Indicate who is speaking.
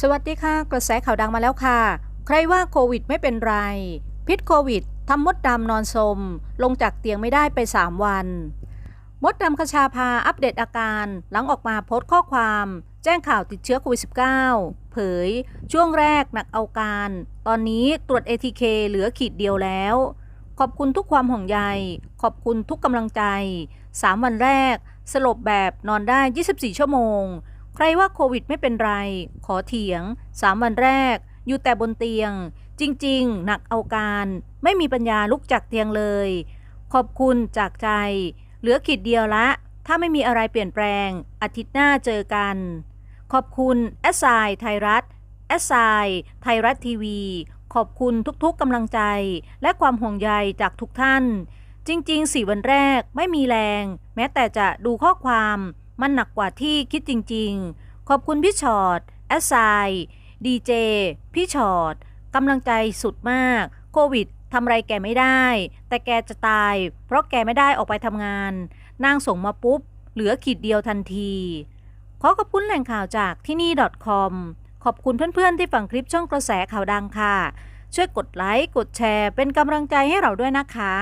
Speaker 1: สวัสดีค่ะ กระแสข่าวดังมาแล้วค่ะ ใครว่าโควิดไม่เป็นไร พิษโควิดทำมดดำนอนสม ลงจากเตียงไม่ได้ไป 3 วัน มดดำคชาพาอัปเดตอาการหลังออกมาโพสต์ข้อความ แจ้งข่าวติดเชื้อโควิด -19 เผย ช่วงแรกหนักเอาการ ตอนนี้ตรวจ ATK เหลือขีดเดียวแล้ว ขอบคุณทุกความห่วงใย ขอบคุณทุกกำลังใจ 3 วันแรก สลบแบบนอนได้ 24 ชั่วโมง ใครว่าโควิดไม่เป็นไร ขอเถียง3วันแรก อยู่แต่บนเตียง จริง ๆ หนักเอาการ ไม่มีปัญญาลุกจากเตียงเลย ขอบคุณจากใจ เหลือขีดเดียวละ ถ้าไม่มีอะไรเปลี่ยนแปลง อาทิตย์หน้าเจอกัน ขอบคุณแอสไซไทยรัฐแอสไซไทยรัฐทีวี ขอบคุณทุกๆกำลังใจ และความห่วงใยจากทุกท่าน จริงๆ4วันแรกไม่มีแรง แม้แต่จะดูข้อความ มันหนักกว่าที่คิดจริง ๆ ขอบคุณพี่ชอตแอสไซดีเจพี่ชอตกำลังใจสุดมาก โควิดทำไรแกไม่ได้ แต่แกจะตาย เพราะแกไม่ได้ออกไปทำงาน นางส่งมาปุ๊บ เหลือขีดเดียวทันที ขอขอบคุณแหล่งข่าวจากที่นี่ .com ขอบคุณเพื่อนๆที่ฟังคลิปช่องกระแสข่าวดังค่ะ ช่วยกดไลค์ กดแชร์ เป็นกำลังใจให้เราด้วยนะคะ